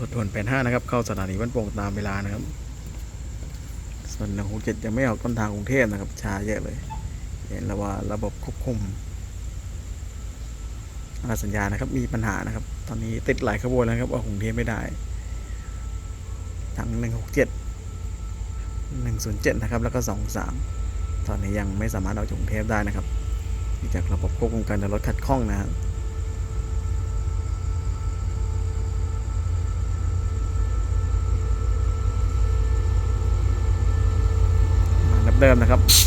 รถด่วนแปดห้านะครับ เข้าสถานีบ้านโป่งตามเวลานะครับ ส่วนหนึ่งหกเจ็ดยังไม่ออกต้นทางกรุงเทพนะครับช้าเยอะเลย เห็นแล้วว่าระบบควบคุมสัญญาณนะครับ มีปัญหานะครับ ตอนนี้ติดหลายขบวนแล้วครับออกกรุงเทพไม่ได้ ทั้งหนึ่งหกเจ็ดหนึ่งศูนย์เจ็ดนะครับ แล้วก็สองสามตอนนี้ยังไม่สามารถออกจากรุงเทพได้นะครับนื่จากระบบควบคุมการเดินรถขัดข้องนะครับ มา เดิมนะครับ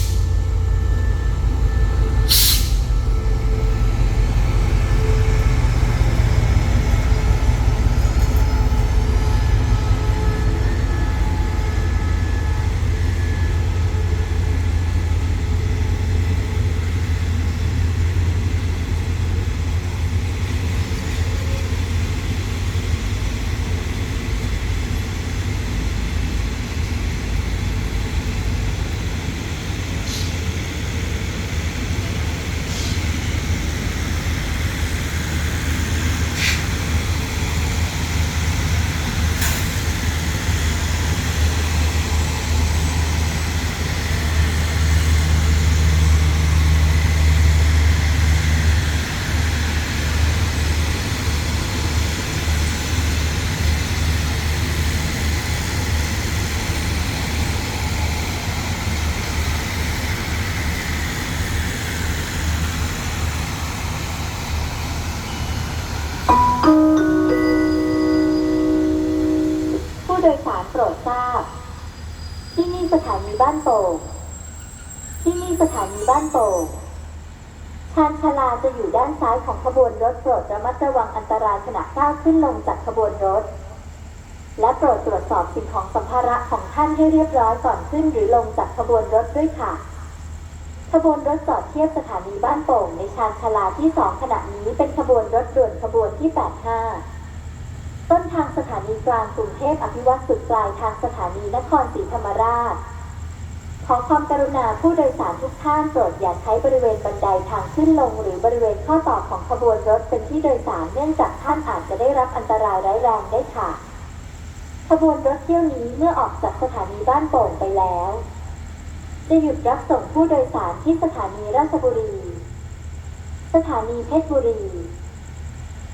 ผู้ โดยสารโปรดทราบ ที่นี่สถานีบ้านโป่งที่นี่สถานีบ้านโป่งชานชาลาจะอยู่ด้านซ้ายของขบวนรถโปรดระมัดระวังอันตรายขณะก้าวขึ้นลงจากขบวนรถ และโปรดตรวจสอบสิ่งของสัมภาระของท่านให้เรียบร้อยก่อนขึ้นหรือลงจากขบวนรถด้วยค่ะ ขบวนรถจอดเทียบสถานีบ้านโป่งในชานชาลาที่สองขณะนี้เป็นขบวนรถด่วนขบวนที่ 85 ต้นทางสถานีกลางกรุงเทพอภิวัตสุดปลายทางสถานีนครศรีธรรมราช ขอความกรุณาผู้โดยสารทุกท่านโปรดอย่าใช้บริเวณบันไดทางขึ้นลง หรือบริเวณข้อต่อของขบวนรถเป็นที่โดยสารเนื่องจากท่านอาจจะได้รับอันตรายร้ายแรงได้ค่ะ ขบวนรถเที่ยวนี้เมื่อออกจากสถานีบ้านโป่งไปแล้ว จะหยุดรับส่งผู้โดยสารที่สถานีราชบุรี สถานีเพชรบุรี